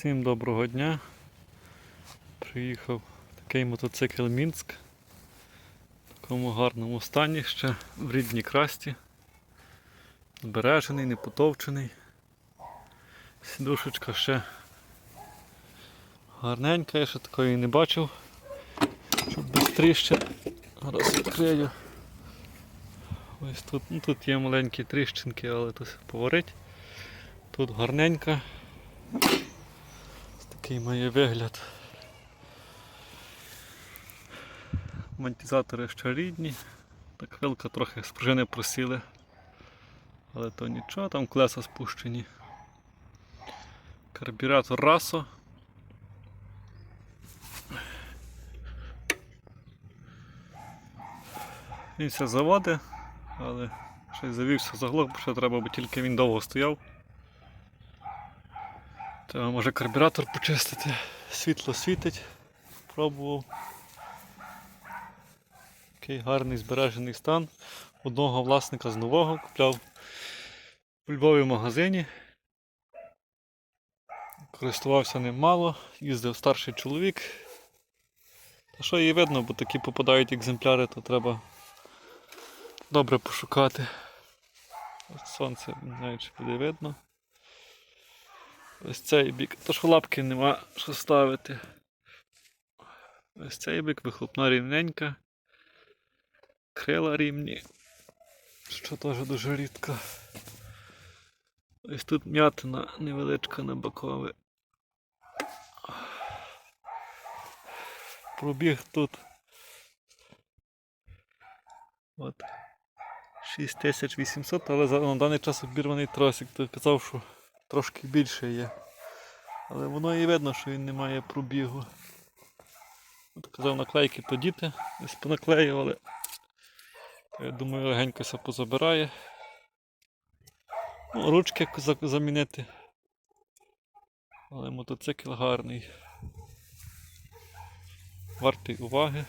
Всім доброго дня. Приїхав такий мотоцикл Мінськ. В такому гарному стані, ще в рідній красті. Збережений, не потовчений. Сідушечка ще гарненька, я ще такої не бачив. Щоб тріщин. Зараз. Ось тут, ну, тут є маленькі тріщинки, але тут поворить. Тут гарненька. Такий має вигляд. Монетизатори ще рідні. Так вилка трохи з пружини просіли. Але то нічого, там колеса спущені. Карбюратор Расо. Він все заводить, але щось завівся заглох, бо ще треба, бо тільки він довго стояв. Треба може карбюратор почистити. Світло світить. Пробував. Такий гарний збережений стан. Одного власника з нового купляв у Львові магазині. Користувався ним мало, їздив старший чоловік. Та що її видно, бо такі попадають екземпляри, то треба добре пошукати. От сонце, не знаю, чи буде видно. Ось цей бік. Тож лапки нема що ставити. Ось цей бік, вихлопна рівненька. Крила рівні. Що теж дуже рідко. Ось тут м'ятина невеличка на бокове. Пробіг тут. От. 6800, але на даний час обірваний тросик. Ти казав, що трошки більше є. Але воно і видно, що він не має пробігу. От казав наклейки подіти, ось понаклеювали. Я думаю, легенько все позабирає. Ну, ручки замінити. Але мотоцикл гарний. Вартий уваги.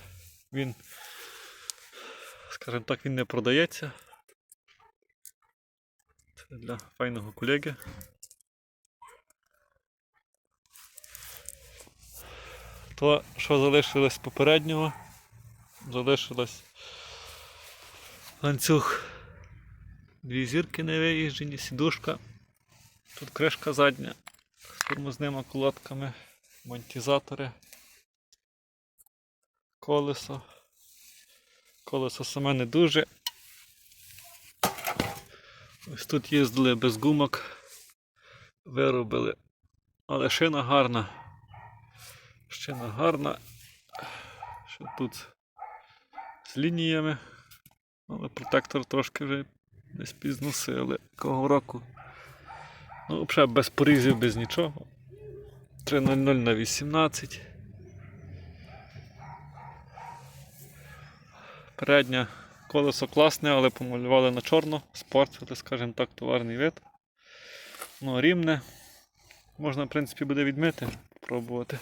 Він, скажімо так, він не продається. Це для файного колеги. То, що залишилось попереднього, залишилось ланцюг. Дві зірки не виїжджені, сідушка. Тут кришка задня з тормозними колодками, монетизатори, колесо. Колесо саме не дуже. Ось тут їздили без гумок, виробили. Але шина гарна. Шина гарна. Що тут з лініями. Але протектор трошки вже десь пізносили. Кого року. Ну, взагалі без порізів, без нічого. 3.00 на 18. Переднє колесо класне, але помалювали на чорно. Спорт, це, скажімо так, товарний вид. Ну, рівне. Можна, в принципі, буде відмити, спробувати.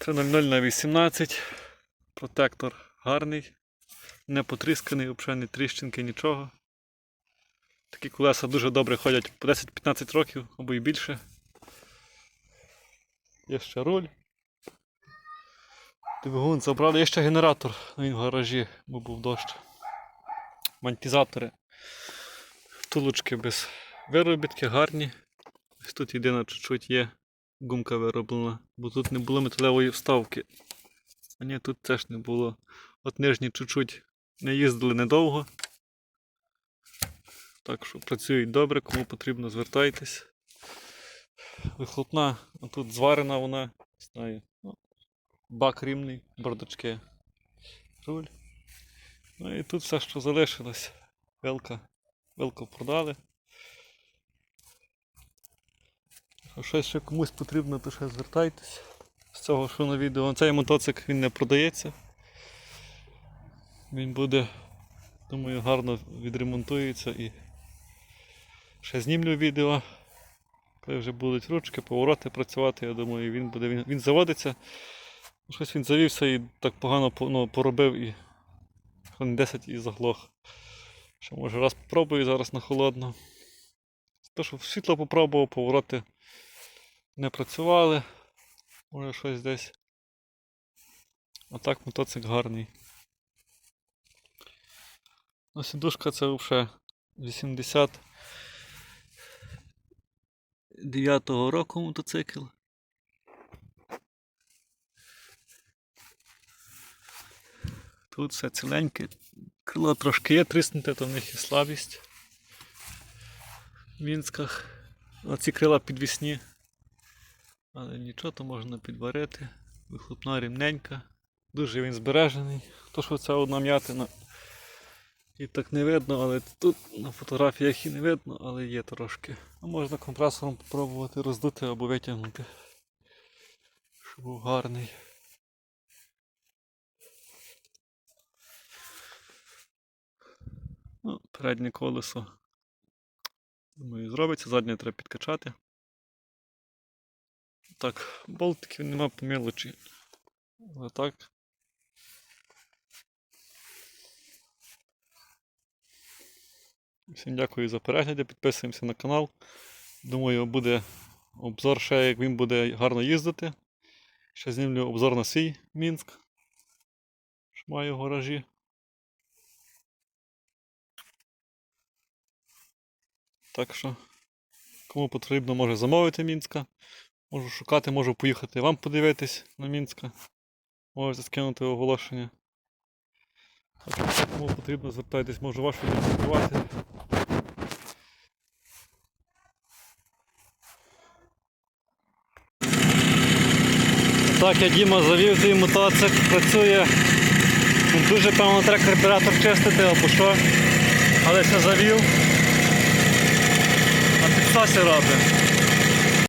3.00 на 18. Протектор гарний. Не потрісканий, взагалі не тріщинки, нічого. Такі колеса дуже добре ходять по 10-15 років або і більше. Є ще руль. Двигун забрали, є ще генератор, він в гаражі, бо був дощ. Монетизатори. Втулочки без виробітки, гарні. Ось тут єдина чуть-чуть є гумка вироблена, бо тут не було металевої вставки. А ні, тут теж не було. От нижні чуть-чуть не їздили недовго. Так що працюють добре, кому потрібно, звертайтесь. Вихлопна, тут зварена вона, знаю. ну, Бак рівний, бардачки, руль. Ну і тут все, що залишилось. Велка. Велку продали. Щось ще комусь потрібно, то ще звертайтесь. З цього, що на відео. Цей мотоцикл він не продається. Він буде, думаю, гарно відремонтується і ще знімлю відео. Коли вже будуть ручки, повороти працювати, я думаю, він буде. Він, він заводиться. Щось він завівся і так погано ну, поробив і хвилин 10 і заглох. Ще може раз попробую зараз на холодно. То, що світло попробував, повороти не працювали. Може щось десь. А так мотоцикл гарний. Ну, сідушка це вже 89-го року мотоцикл. Тут все ціленьке. Крило трошки є тріснуте, то в них є слабість. В мінсках. Оці крила підвісні. Але нічого, то можна підварити. Вихлопна рівненька. Дуже він збережений. То, що це одна м'ятина. І так не видно, але тут на фотографіях і не видно, але є трошки. А можна компресором спробувати роздути або витягнути. Щоб був гарний. Ну, переднє колесо. Думаю, зробиться, заднє треба підкачати. Так, болтиків нема по мелочі. Але так. Всім дякую за перегляди, підписуємося на канал. Думаю, буде обзор ще, як він буде гарно їздити. Ще знімлю обзор на свій Мінськ. Що маю в гаражі. Так що, кому потрібно, може замовити Мінська. Можу шукати, можу поїхати вам подивитись на Мінська. Можете скинути оголошення. Що, кому потрібно, звертайтесь, можу ваш відрекомендувати. Так, я Діма завів цей мотоцикл, працює. Дуже певно треба карбюратор чистити або що. Але все завів. А підсосі робить.